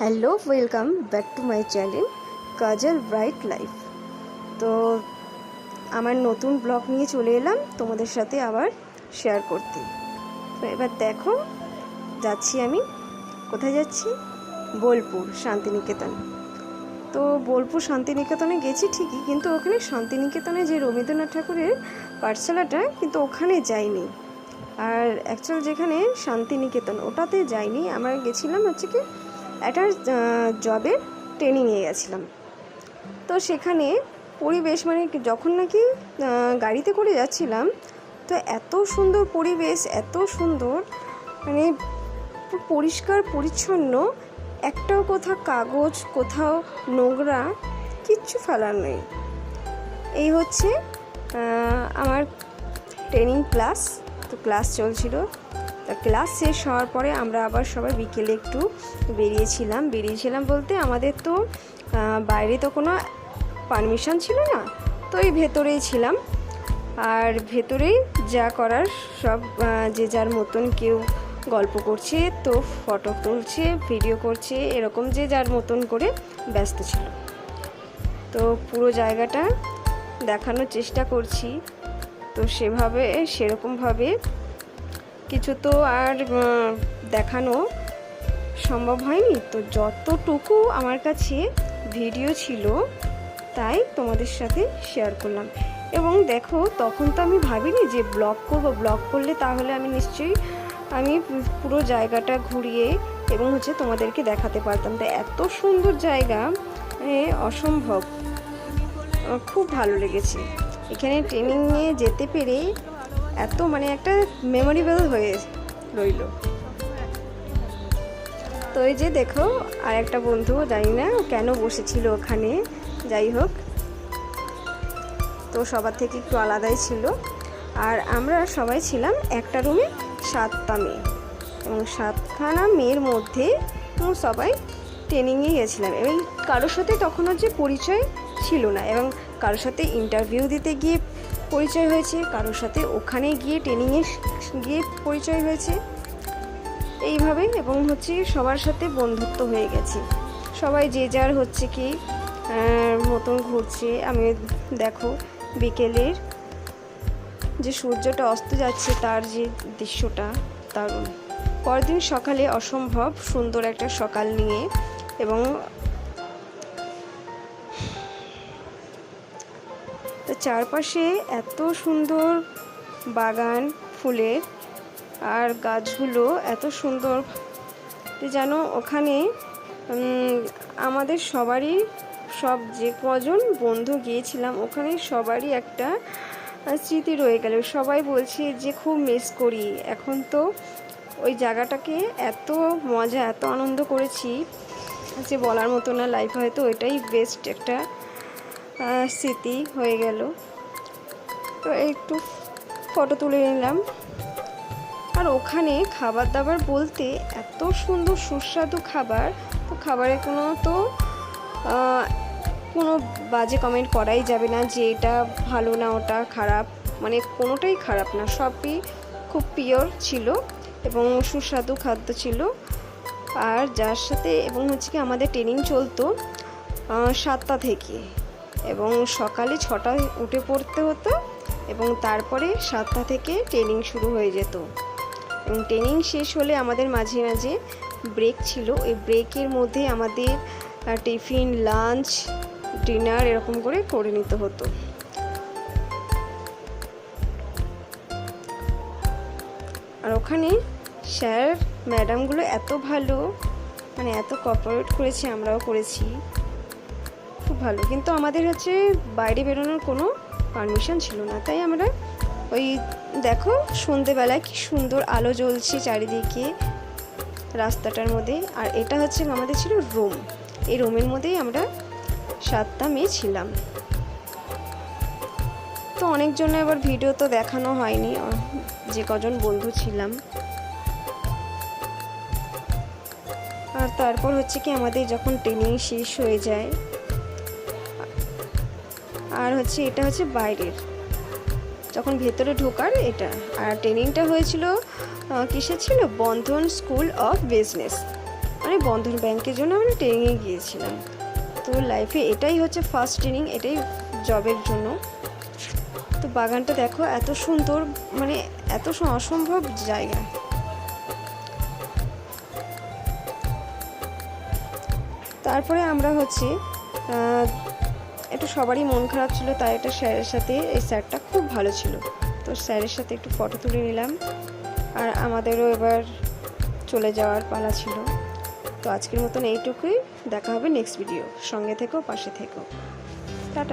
Hello welcome back to my channel Kajal Bright Life তো আমার নতুন ব্লগ নিয়ে চলে এলাম, তোমাদের সাথে আবার শেয়ার করতে। তো এবার দেখো, যাচ্ছি আমি, কোথায় যাচ্ছি? বোলপুর, শান্তিনিকেতন। তো বোলপুর, শান্তিনিকেতনে গেছি ঠিকই, কিন্তু ওখানে শান্তিনিকেতনে যে রবীন্দ্রনাথ ঠাকুরের পাঠশালাটা, কিন্তু ওখানে যাইনি। আর অ্যাকচুয়াল যেখানে শান্তিনিকেতন, ওটাতে যাইনি। আমরা গেছিলাম হচ্ছে কি একটা জবের ট্রেনিংয়ে গেছিলাম। তো সেখানে পরিবেশ মানে যখন নাকি গাড়িতে করে যাচ্ছিলাম, তো এত সুন্দর পরিবেশ, এত সুন্দর মানে পরিষ্কার, পরিচ্ছন্ন, একটাও কোথাও কাগজ, কোথাও নোংরা, কিচ্ছু ফেলার নেই। এই হচ্ছে আমার ট্রেনিং ক্লাস তো ক্লাস চলছিল। ক্লাস শেষ হওয়ার পরে আমরা আবার সবাই বিকেলে একটু বেরিয়েছিলাম। বেরিয়েছিলাম বলতে আমাদের তো বাইরে তো কোনো পারমিশন ছিল না, তো এই ভেতরেই ছিলাম। আর ভেতরেই যা করার সব যে যার মতন কেউ গল্প করছে, তো ফটো তুলছে ভিডিও করছে, এরকম যে যার মতন করে ব্যস্ত ছিল। তো পুরো জায়গাটা দেখানোর চেষ্টা করছি। তো সেভাবে, সেরকমভাবে কিছু তো আর দেখানো সম্ভব হয়নি। তো যতটুকু আমার কাছে ভিডিও ছিল, তাই তোমাদের সাথে শেয়ার করলাম। এবং দেখো, তখন তো আমি ভাবিনি যে ব্লগ করব। ব্লগ করলে তাহলে আমি নিশ্চয়ই আমি পুরো জায়গাটা ঘুরিয়ে এবং হচ্ছে তোমাদেরকে দেখাতে পারতাম। তো এত সুন্দর জায়গা অসম্ভব। খুব ভালো লেগেছে। এখানে ট্রেনিং নিয়ে যেতে পেরে এত মানে একটা মেমোরেবল হয়ে রইল। তো এই যে দেখো, আর একটা বন্ধু, জানি না কেন বসেছিল ওখানে, যাই হোক। তো সবার থেকে একটু আলাদাই ছিল। আর আমরা সবাই ছিলাম একটা রুমে সাতটা মেয়ে। এবং সাতখানা মেয়ের মধ্যে সবাই ট্রেনিংয়ে গেছিলাম। এবং কারোর সাথে তখন হচ্ছে পরিচয় ছিল না। এবং কারোর সাথে ইন্টারভিউ দিতে গিয়ে পরিচয় হয়েছে, কারোর সাথে ওখানে গিয়ে ট্রেনিংয়ে গিয়ে পরিচয় হয়েছে। এইভাবে এবং হচ্ছে সবার সাথে বন্ধুত্ব হয়ে গেছে। সবাই যে যার হচ্ছে কি মতন ঘুরছে। আমি দেখো বিকেলের যে সূর্যটা অস্ত যাচ্ছে, তার যে দৃশ্যটা দারুণ পরদিন সকালে অসম্ভব সুন্দর একটা সকাল নিয়ে এবং চারপাশে এত সুন্দর বাগান, ফুলের আর গাছগুলো এত সুন্দর। যেন ওখানে আমাদের সবারই সব যে কজন বন্ধু গিয়েছিলাম, ওখানে সবারই একটা স্মৃতি রয়ে গেল। সবাই বলছে যে খুব মিস করি। এখন তো ওই জায়গাটাকে এত মজা, এত আনন্দ করেছি যে বলার মতো না লাইফ হয়তো ওইটাই বেস্ট একটা স্মৃতি হয়ে গেল। তো একটু ফটো তুলে নিলাম। আর ওখানে খাবার দাবার বলতে এত সুন্দর সুস্বাদু খাবার, তো খাবারের কোনো তো কোনো বাজে কমেন্ট করাই যাবে না যে এটা ভালো না, ওটা খারাপ। মানে কোনোটাই খারাপ না, সবই খুব পিওর ছিল এবং সুস্বাদু খাদ্য ছিল। আর যার সাথে, এবং হচ্ছে কি আমাদের ট্রেনিং চলতো সাতটা থেকে। এবং সকালে ছটায় উঠে পড়তে হতো এবং তারপরে সাতটা থেকে ট্রেনিং শুরু হয়ে যেত। এবং ট্রেনিং শেষ হলে আমাদের মাঝে মাঝে ব্রেক ছিল। ওই ব্রেকের মধ্যে আমাদের টিফিন লাঞ্চ ডিনার এরকম করে করে নিতে হতো। আর ওখানে স্যার ম্যাডামগুলো এত ভালো মানে এত কপারেট করেছে, আমরাও করেছি। খুব ভালো। কিন্তু আমাদের হচ্ছে বাইরে বেরোনোর কোনো পারমিশন ছিল না। তাই আমরা ওই দেখো সন্ধেবেলায় কি সুন্দর আলো জ্বলছে চারিদিকে রাস্তাটার মধ্যে। আর এটা হচ্ছে আমাদের ছিল রুম এই রুমের মধ্যেই আমরা সাতটা মেয়ে ছিলাম। তো অনেকজনে আবার ভিডিও তো দেখানো হয়নি। যে কজন বন্ধু ছিলাম। আর তারপর হচ্ছে কি আমাদের যখন ট্রেনিং শেষ হয়ে যায় আর হচ্ছে এটা হচ্ছে বাইরের। যখন ভেতরে ঢোকার এটা। আর ট্রেনিংটা হয়েছিল কিসে ছিল? Bandhan School of Business. মানে বন্ধন ব্যাংকের জন্য আমরা ট্রেনিংয়ে গিয়েছিলাম। তো লাইফে এটাই হচ্ছে ফার্স্ট ট্রেনিং এটাই জবের জন্য। তো বাগানটা দেখো, এত সুন্দর মানে এত অসম্ভব জায়গা। তারপরে আমরা হচ্ছে একটু সবারই মন খারাপ ছিল, তাই একটা স্যারের সাথে এই স্যারটা খুব ভালো ছিল। তো স্যারের সাথে একটু ফটো তুলে নিলাম। আর আমাদেরও এবার চলে যাওয়ার পালা ছিল। তো আজকের মতন এইটুকুই। দেখা হবে নেক্সট ভিডিও সঙ্গে থেকো, পাশে থেকো। টাটা।